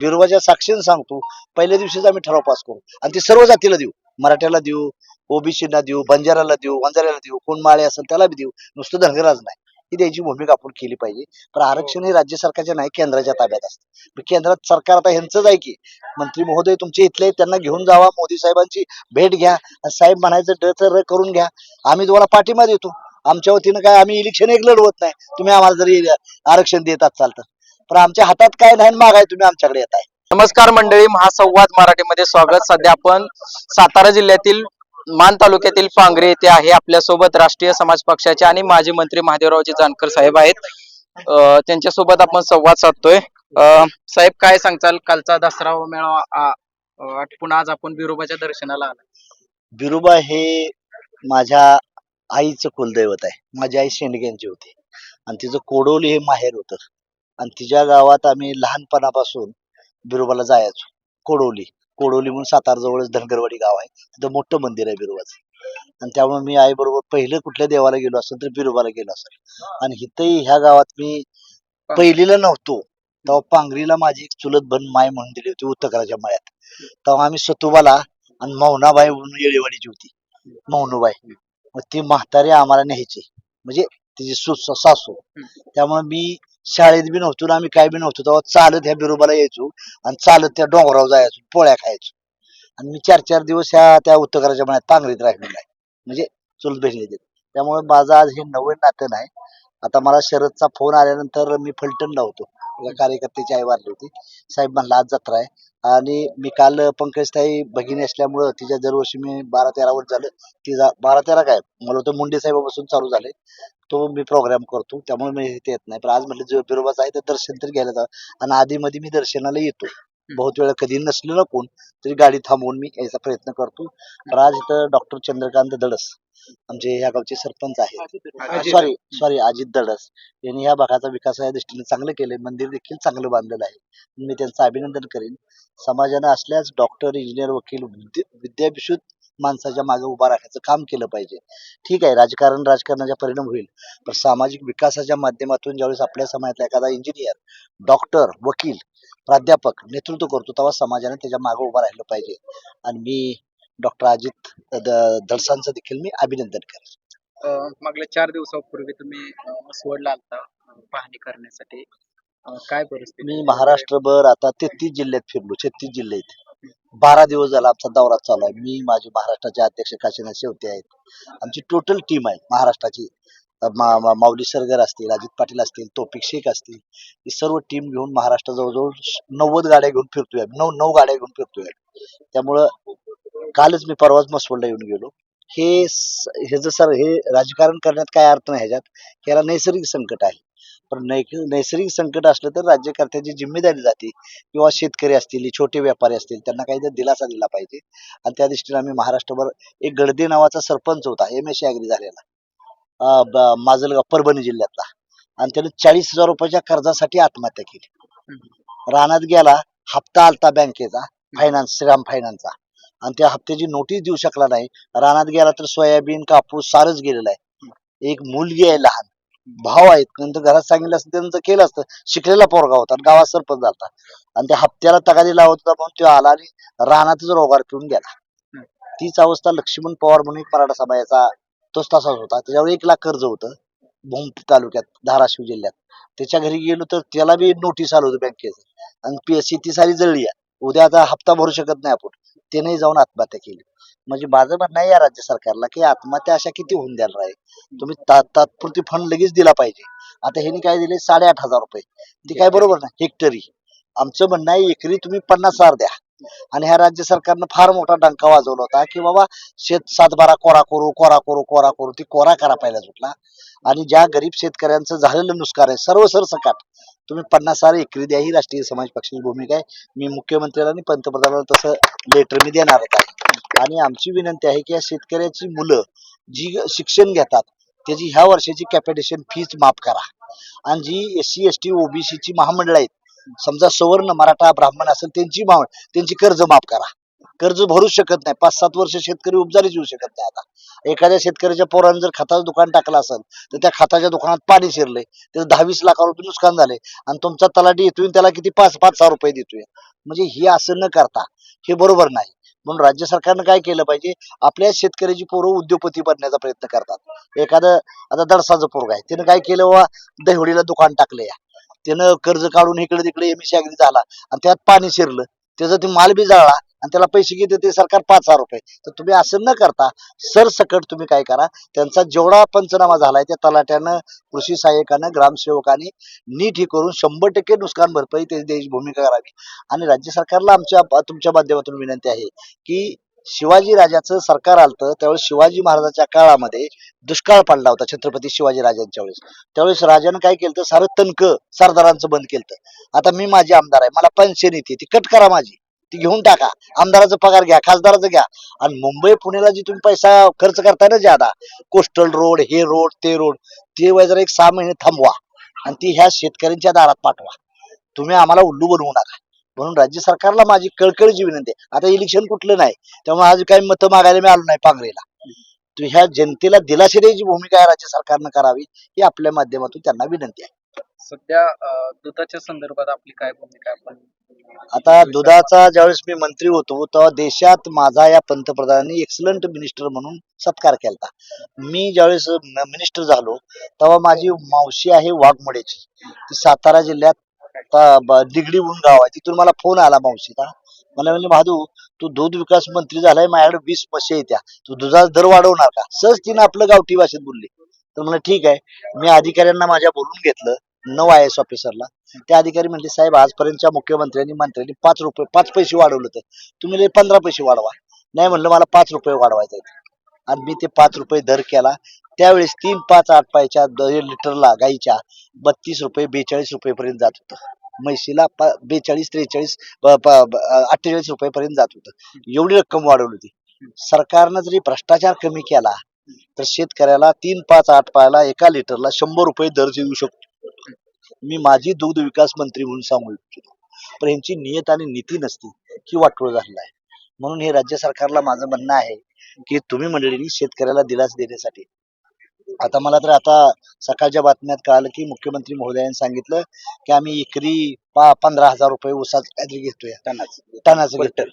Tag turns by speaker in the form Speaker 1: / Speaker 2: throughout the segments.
Speaker 1: बिरोबाच्या साक्षीने सांगतो पहिल्या दिवशीच आम्ही ठराव पास करू. आणि ते सर्व जातीला देऊ. मराठ्याला देऊ ओबीसीना देऊ बंजाराला देऊ वंजाऱ्याला देऊ कोण माळे असेल त्याला बी देऊ. नुसतं धनगराज नाही. ही द्यायची भूमिका आपण केली पाहिजे. पण आरक्षण हे राज्य सरकारच्या नाही केंद्राच्या ताब्यात असतं. केंद्रात सरकार आता ह्यांचंच आहे की मंत्री महोदय तुमचे इथले त्यांना घेऊन जावा मोदी साहेबांची भेट घ्या. साहेब म्हणायचं ड तर र करून घ्या. आम्ही तुम्हाला पाठिंबा देतो. आमच्या वतीनं काय आम्ही इलेक्शन एक लढवत नाही. तुम्ही आम्हाला जरी आरक्षण देत असाल तर. पण आमच्या हातात काय नाही मागाय तुम्ही आमच्याकडे येत आहे
Speaker 2: नमस्कार मंडळी महासंवाद मराठीमध्ये स्वागत. सध्या आपण सातारा जिल्ह्यातील मान तालुक्यातील पांगरे येथे आहे. आपल्यासोबत राष्ट्रीय समाज पक्षाचे आणि माजी मंत्री महादेवरावजी जानकर साहेब आहेत. अं, त्यांच्यासोबत आपण संवाद साधतोय. अं, साहेब काय सांगचाल कालचा दसरा मेळावा आ- अं, आटपून आज आपण बिरोबाच्या दर्शनाला आला.
Speaker 1: बिरुबा हे माझ्या आईचं कुलदैवत आहे. माझी आई शेंडग्यांची होती. आणि तिचं कोडोली हे माहेर होतं. आणि तिच्या गावात आम्ही लहानपणापासून बिरोबाला जायचो. कोडोली. कोडोली म्हणून सातारा जवळच धनगरवाडी गाव आहे. तिथं मोठं मंदिर आहे बिरोबाचं. आणि त्यामुळे मी आई बरोबर पहिलं कुठल्या देवाला गेलो असेल तर बिरोबाला गेलो असेल. आणि इथंही ह्या गावात मी पहिलीला नव्हतो. तेव्हा पांगरीला माझी एक चुलत बन माय म्हणून दिली होती उत्तकराच्या मळ्यात. तेव्हा आम्ही सतुबाला आणि मौनाबाई म्हणून येळेवाडीची होती. मौनूबाई. मग ती म्हातारी आम्हाला न्यायची. म्हणजे तिची सु सासू. त्यामुळे मी शाळेत बी नव्हतो ना आम्ही काय बी नव्हतो तेव्हा चालत ह्या बिरोबाला यायचो आणि चालत त्या डोंगरावर जायचो पोळ्या खायचो. आणि मी चार चार दिवस ह्या त्या उत्तकराच्या मनात पांगरीत राहिलेला आहे. म्हणजे चुलत भेटले त्यामुळे माझं आज हे नवीन नातं नाही. आता मला शरदचा फोन आल्यानंतर मी फलटणला होतो. एका कार्यकर्त्याची आई वारली होती. साहेब म्हणला आज जत्रा आहे. आणि मी काल पंकजताई भगिनी असल्यामुळं तिच्या दरवर्षी मी बारा तेरा वर्ष झालं. तिचा बारा तेरा काय? मला तर मुंडे साहेबापासून चालू झाले तो मी प्रोग्राम करतो त्यामुळे मी इथे येत नाही. पण आज म्हटलं जो बिरोबाचा आहे तर दर्शन तरी घ्यायला जावं. आणि आधी मध्ये मी दर्शनाला येतो. बहुत वेळा कधी नसलं ना कोण तरी गाडी थांबवून मी यायचा प्रयत्न करतो. पण आज इथं डॉक्टर चंद्रकांत दडस आमचे ह्या गावचे सरपंच आहेत. Sorry sorry Ajit Dadas. यांनी ह्या भागाचा विकास या दृष्टीने चांगलं केलंय. मंदिर देखील चांगलं बांधलेलं आहे. मी त्यांचं अभिनंदन करेन. समाजानं असल्याच डॉक्टर इंजिनियर वकील विद्या- विद्याभिषुद्ध माणसाच्या मागे उभा राखायचं काम केलं पाहिजे. ठीक आहे राजकारण राजकारणाचा परिणाम होईल. पण सामाजिक विकासाच्या माध्यमातून ज्यावेळेस आपल्या समाजातला एखादा इंजिनियर डॉक्टर वकील प्राध्यापक नेतृत्व करतो तेव्हा समाजाने त्याच्यामागे उभा राहिलं पाहिजे. आणि मी डॉक्टर अजित दडसांचं देखील मी अभिनंदन करेन.
Speaker 2: मागल्या चार दिवसापूर्वी तुम्ही मसवडला आलता अं, पाहणी करण्यासाठी. काय परिस्थिती
Speaker 1: मी महाराष्ट्रभर आता तेहतीस जिल्ह्यात फिरलो छत्तीस जिल्हे आहेत बारा दिवस झाला आमचा दौरा चालू आहे. मी माझे महाराष्ट्राचे अध्यक्ष काशीनाथ शेवते आहेत. आमची टोटल टीम आहे महाराष्ट्राची. मा- मा- माऊली सरगर असतील अजित पाटील असतील तोपिक शेख असतील ही सर्व टीम घेऊन महाराष्ट्र जवळजवळ नव्वद गाड्या घेऊन फिरतोय. नऊ नऊ गाड्या घेऊन फिरतोय. त्यामुळं कालच मी परवाच मसवडला येऊन गेलो. हे हे जर सर हे राजकारण करण्यात काय अर्थ नाही ह्याच्यात. याला नैसर्गिक संकट आहे. पण नै- नैसर्गिक संकट असलं तर राज्यकर्त्याची जिम्मेदारी जाते. किंवा शेतकरी असतील छोटे व्यापारी असतील त्यांना काही तर दिलासा दिला पाहिजे. आणि त्या दृष्टीने आम्ही महाराष्ट्रभर एक गडदे नावाचा सरपंच होता एम एस ॲग्री झालेला. अं, माजलगाव परभणी जिल्ह्यातला. आणि त्याने चाळीस हजार रुपयाच्या कर्जासाठी आत्महत्या केली. रानात गेला हप्ता आलता बँकेचा फायनान्स श्रीराम फायनान्सचा आणि त्या हप्त्याची नोटीस देऊ शकला नाही. रानात गेला तर सोयाबीन कापूस सारच गेलेला आहे. एक मुलगी आहे लहान. भाव आहेत. नंतर घरात सांगितलं असतं त्यांचं केलं असतं. शिकलेला पोरगा होता आणि गावात सरपंच झाला आणि त्या हप्त्याला तगादी लावत होता म्हणून तो आला आणि रानातच रोगार पिऊन गेला. तीच अवस्था लक्ष्मण पवार म्हणून मराठा समाजाचा तोच तसाच होता. त्याच्यावर एक लाख कर्ज होतं. भूम तालुक्यात धाराशिव जिल्ह्यात. त्याच्या घरी गेलो तर त्याला बी नोटीस आलं होतं बँकेचं आणि पीएससी ती सारी जळली आहे. उद्या आता हप्ता भरू शकत नाही आपण. त्याने जाऊन आत्महत्या केली. म्हणजे माझं म्हणणं आहे या राज्य सरकारला की आत्महत्या अशा किती होऊन द्यायला राहील तुम्ही ता- तात्पुरती फंड लगेच दिला पाहिजे. आता ह्यांनी काय दिले? साडेआठ हजार रुपये. ते काय बरोबर ना हेक्टरी. आमचं म्हणणं आहे एकरी तुम्ही पन्नास हजार द्या. आणि ह्या राज्य सरकारनं फार मोठा डंका वाजवला होता की बाबा शेत सातबारा कोरा करू कोरा करू कोरा करू ती कोरा करा पहिला सुटला. आणि ज्या गरीब शेतकऱ्यांचं झालेलं नुकसान आहे सर्व सरसकट तुम्ही पन्नास हजार एकरी द्या ही राष्ट्रीय समाज पक्षाची भूमिका आहे. मी मुख्यमंत्र्याला आणि पंतप्रधानाला तसं लेटर मी देणार आहे आणि आमची विनंती आहे की या शेतकऱ्याची मुलं जी शिक्षण घेतात त्याची ह्या वर्षाची कॅपिटेशन फीज माफ करा. आणि जी एस सी एस टी ओबीसीची महामंडळ आहेत समजा सवर्ण मराठा ब्राह्मण असेल त्यांची माव त्यांची कर्ज माफ करा. कर्ज भरूच शकत नाही. पाच सात वर्ष शेतकरी उपजारीच येऊ शकत नाही आता. एखाद्या शेतकऱ्याच्या पोरानं जर खताचं दुकान टाकलं असेल तर त्या खताच्या दुकानात पाणी शिरले त्याचं दहावीस लाख रुपये नुकसान झाले आणि तुमचा तलाठी येतोय आणि त्याला किती पाच पाच सहा रुपये देतोय. म्हणजे हे असं न करता हे बरोबर नाही. म्हणून राज्य सरकारनं काय केलं पाहिजे? आपल्या शेतकऱ्याची पोरं उद्योगपती बनण्याचा प्रयत्न करतात. एखादं आता दडसाचं पोरग आहे. त्यानं काय केलं वा दहिवडीला दुकान टाकलं या त्यानं कर्ज काढून इकडे तिकडे एमसी अग्री झाला. आणि त्यात पाणी शिरलं. त्याचा ते माल बी जळला आणि त्याला पैसे किती ते सरकार पाच हजार रुपये. तर तुम्ही असं न करता सरसकट तुम्ही काय करा त्यांचा जेवढा पंचनामा झालाय त्या तलाट्यानं कृषी सहाय्यकानं ग्रामसेवकाने नीट हे करून शंभर टक्के नुकसान भरपाई त्याची भूमिका करावी. आणि राज्य सरकारला आमच्या तुमच्या माध्यमातून विनंती आहे की शिवाजी राजाचं सरकार आलतं त्यावेळेस शिवाजी महाराजाच्या काळामध्ये दुष्काळ पडला होता छत्रपती शिवाजी राजांच्या वेळेस. त्यावेळेस राजानं काय केलं सारं तनक सरदारांचं बंद केलं आता मी माझी आमदार आहे मला पेन्शन येते ती कट करा माझी ती घेऊन टाका. आमदाराचा पगार घ्या खासदाराचं घ्या. आणि मुंबई पुण्याला जी तुम्ही पैसा खर्च करताय ना ज्यादा कोस्टल रोड हे रोड ते रोड ते वय जरा एक सहा महिने थांबवा. आणि ती ह्या शेतकऱ्यांच्या दारात पाठवा. तुम्ही आम्हाला उल्लू बनवू नका. म्हणून राज्य सरकारला माझी कळकळीची विनंती आहे. आता इलेक्शन कुठलं नाही त्यामुळे आज काही मतं मागायला मी आलो नाही पांगरेला ह्या जनतेला दिलासा द्यायची भूमिका राज्य सरकारनं करावी ही आपल्या माध्यमातून त्यांना विनंती आहे.
Speaker 2: सध्या दुधाच्या संदर्भात आपली काय भूमिका
Speaker 1: आता दुधाचा ज्यावेळेस मी मंत्री होतो तेव्हा देशात माझा या पंतप्रधानांनी एक्सलंट मिनिस्टर म्हणून सत्कार केला मी ज्यावेळेस मिनिस्टर झालो तेव्हा माझी मावशी आहे वाघमोड्याची ती सातारा जिल्ह्यात दिगडी म्हणून गाव आहे. तिथून मला फोन आला मावशीचा मला म्हणजे महादू तू दूध विकास मंत्री झालाय माझ्याकडे वीस पैसे येत्या. तू दुधाचा दर वाढवणार का? सहज तिनं आपलं गावठी भाषेत बोलली. तर म्हणलं ठीक आहे. मी अधिकाऱ्यांना माझ्या बोलून घेतलं नऊ आय एस ऑफिसरला त्या अधिकारी म्हणले साहेब आजपर्यंतच्या मुख्यमंत्र्यांनी मंत्र्यांनी पाच रुपये पाच पैसे वाढवलं तर तुम्ही पंधरा पैसे वाढवा. नाही म्हणलं मला पाच रुपये वाढवायचे आणि मी ते पाच रुपये दर केला. त्यावेळेस तीन पाच आठ पायच्या द- लिटरला गाईच्या बत्तीस रुपये बेचाळीस रुपये पर्यंत जात होतं. म्हैशीला बेचाळीस त्रेचाळीस अठ्ठेचाळीस रुपये पर्यंत जात होतं. एवढी रक्कम वाढवली होती. सरकारनं जरी भ्रष्टाचार कमी केला तर शेतकऱ्याला तीन पाच आठ पायला एका लिटरला शंभर रुपये दर देऊ शकतो. मी माझी दुग्ध विकास मंत्री म्हणून सांगू इच्छितो. पण यांची नियत आणि नीती नसती ही वाटोळ झालेला आहे. म्हणून हे राज्य सरकारला माझं म्हणणं आहे की तुम्ही मंडळींनी शेतकऱ्याला दिलास देण्यासाठी. आता मला तर आता सकाळच्या बातम्यात कळालं की मुख्यमंत्री महोदयांनी सांगितलं की आम्ही एकरी पा पंधरा हजार रुपये ऊसाच काहीतरी घेतोय. टनाचं घेतोय.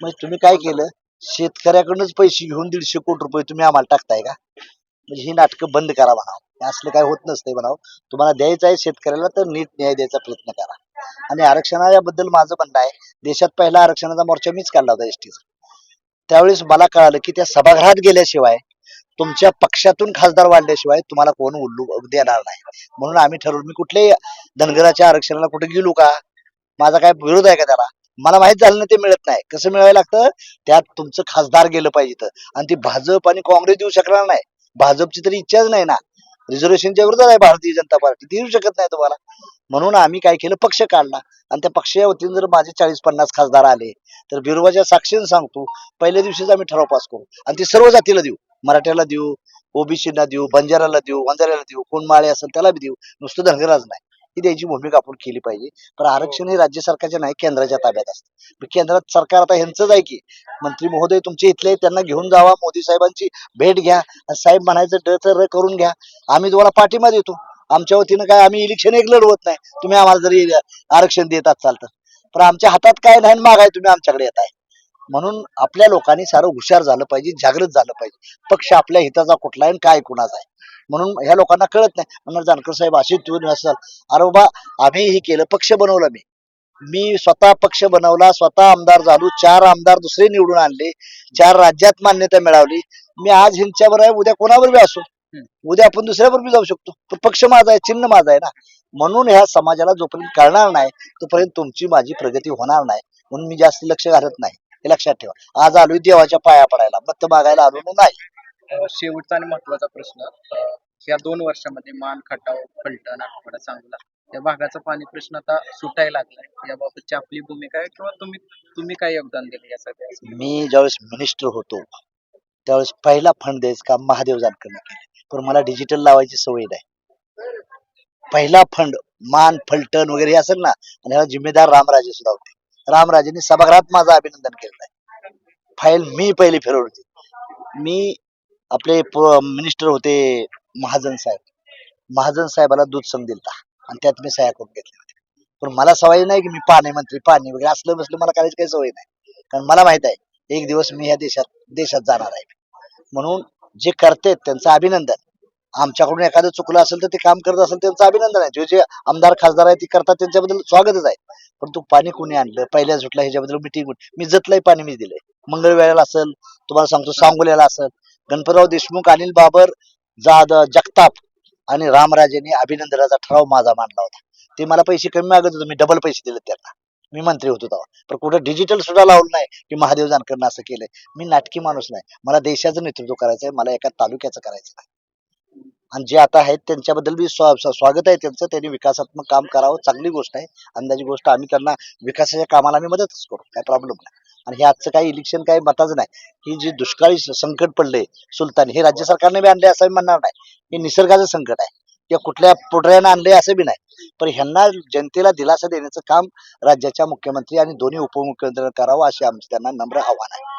Speaker 1: म्हणजे तुम्ही काय केलं? शेतकऱ्याकडूनच पैसे घेऊन दीडशे कोटी रुपये तुम्ही आम्हाला टाकताय का? म्हणजे ही नाटकं बंद करा म्हणा. हे असलं काय होत नसतंय म्हणावं. तुम्हाला द्यायचं आहे शेतकऱ्याला तर नीट न्याय द्यायचा प्रयत्न करा. आणि आरक्षणाबद्दल माझं म्हणणं आहे देशात पहिला आरक्षणाचा मोर्चा मीच काढला होता एसटीचा त्यावेळेस मला कळालं की त्या सभागृहात गेल्याशिवाय तुमच्या पक्षातून खासदार वाढल्याशिवाय तुम्हाला कोण उल्लू देणार नाही. म्हणून आम्ही ठरवलं मी कुठल्याही धनगराच्या आरक्षणाला कुठे गेलो का? माझा काय विरोध आहे का त्याला? मला माहीत झालं ना ते मिळत नाही. कसं मिळायला लागतं? त्यात तुमचं खासदार गेलं पाहिजे आणि ती भाजप आणि काँग्रेस देऊ शकणार नाही. भाजपची तरी इच्छाच नाही ना. रिझर्वेशनच्या विरोधात आहे भारतीय जनता पार्टी. देऊ शकत नाही तुम्हाला. म्हणून आम्ही काय केलं? पक्ष काढला. आणि त्या पक्षाच्या वतीने जर माझे चाळीस पन्नास खासदार आले तर बिरोबाच्या साक्षीने सांगतो पहिल्या दिवशीच आम्ही ठराव पास करू. आणि ते सर्व जातीला देऊ. मराठ्याला देऊ ओबीसीला देऊ बंजाराला देऊ वंजाऱ्याला देऊ कोण माळे असेल त्याला बी देऊ. नुसतं धनगराज नाही. ही द्यायची भूमिका आपण केली पाहिजे. पण आरक्षण हे राज्य सरकारच्या नाही केंद्राच्या ताब्यात असतं. केंद्रात सरकार आता ह्यांचंच आहे की मंत्री महोदय तुमचे इथले त्यांना घेऊन जावा मोदी साहेबांची भेट घ्या. साहेब म्हणायचं ड तर करून घ्या. आम्ही तुम्हाला पाठिंबा देतो. आमच्या वतीनं काय आम्ही इलेक्शन एक लढवत नाही. तुम्ही आम्हाला जरी आरक्षण देत असाल तर. पण आमच्या हातात काय नाही मागाय तुम्ही आमच्याकडे येत आहे म्हणून आपल्या लोकांनी सारं हुशार झालं पाहिजे जागृत झालं पाहिजे. पक्ष आपल्या हिताचा कुठला आहे काय कुणाचा आहे. म्हणून ह्या लोकांना कळत नाही. म्हणून जानकर साहेब अशी तुम्ही असाल अरे बाबा आम्ही हे केलं पक्ष बनवला मी. मी स्वतः पक्ष बनवला स्वतः आमदार झालो चार आमदार दुसरे निवडून आणले चार राज्यात मान्यता मिळवली. मी आज ह्यांच्यावर आहे उद्या कोणावर बी असो. उद्या आपण दुसऱ्यावर बी जाऊ शकतो. पण पक्ष माझा आहे चिन्ह माझा आहे ना. म्हणून ह्या समाजाला जोपर्यंत कळणार नाही तोपर्यंत तुमची माझी प्रगती होणार नाही. म्हणून मी जास्त लक्ष घालत नाही. हे लक्षात ठेवा. आज आलोय देवाच्या पाया पडायला. मत मागायला आलो नाही.
Speaker 2: शेवटचा आणि महत्त्वाचा प्रश्न या दोन वर्षामध्ये मान खटाव फलटण आठवडा चांगला या भागाचा पाणी प्रश्न आता सुटायला लागलाय. याबाबतची आपली भूमिका आहे किंवा तुम्ही तुम्ही काय योगदान दिले या सगळ्या
Speaker 1: मी ज्यावेळेस मिनिस्टर होतो त्यावेळेस पहिला फंड द्यायचं का महादेव जानकरने पण मला डिजिटल लावायची सवय नाही. पहिला फंड मान फलटण वगैरे हे असेल ना आणि ह्याला जिम्मेदार रामराजे सुद्धा होते. रामराजेंनी सभागृहात माझं अभिनंदन केलं आहे फाईल मी पहिली फिरवली होती. मी आपले मिनिस्टर होते महाजन साहेब. महाजन साहेबाला दूध संघ दिलता आणि त्यात मी सह्या करून घेतल्या होत्या. पण मला सवय नाही की मी पाणी मंत्री पाणी वगैरे असलं बसलं मला करायची काही सवय नाही. कारण मला माहीत आहे एक दिवस मी ह्या देशात देशात जाणार आहे. म्हणून जे करतेत त्यांचं अभिनंदन. आमच्याकडून एखादं चुकलं असेल तर ते काम करत असेल त्यांचं अभिनंदन आहे. जे जे आमदार खासदार आहे ते करतात त्यांच्याबद्दल स्वागतच आहे. पण तू पाणी कुणी आणलं? पहिल्या सुटला ह्याच्याबद्दल मिटिंग मी जतलंय पाणी मी दिलंय. मंगळवेळेला असेल तुम्हाला सांगतो सांगोल्याला असेल. गणपतराव देशमुख अनिल बाबर जाद जगताप आणि रामराजेंनी अभिनंदनाचा ठराव माझा मांडला होता. ते मला पैसे कमी मागत होते मी डबल पैसे दिले त्यांना. मी मंत्री होतो तेव्हा. पण कुठं डिजिटल सुद्धा लावलं नाही की महादेव जानकरनं असं केलंय. मी नाटकी माणूस नाही. मला देशाचं नेतृत्व करायचंय मला एका तालुक्याचं करायचं नाही आणि जे आता आहेत त्यांच्याबद्दल बी स्वा- स्वागत आहे त्यांचं. त्यांनी विकासात्मक काम करावं चांगली गोष्ट आहे. अंदाजी गोष्ट आम्ही त्यांना विकासाच्या कामाला आम्ही मदतच करू. काय प्रॉब्लेम नाही. आणि हे आजचं काही इलेक्शन काही मताचं नाही. ही जी दुष्काळी संकट पडले सुलतान हे राज्य सरकारने बी आणले असं म्हणणार नाही. हे निसर्गाचं संकट आहे. किंवा कुठल्या पुढऱ्यानं आणले असं बी नाही. पण ह्यांना जनतेला दिलासा देण्याचं काम राज्याच्या मुख्यमंत्री आणि दोन्ही उपमुख्यमंत्र्यांना करावं असे आमचे त्यांना नम्र आव्हान आहे.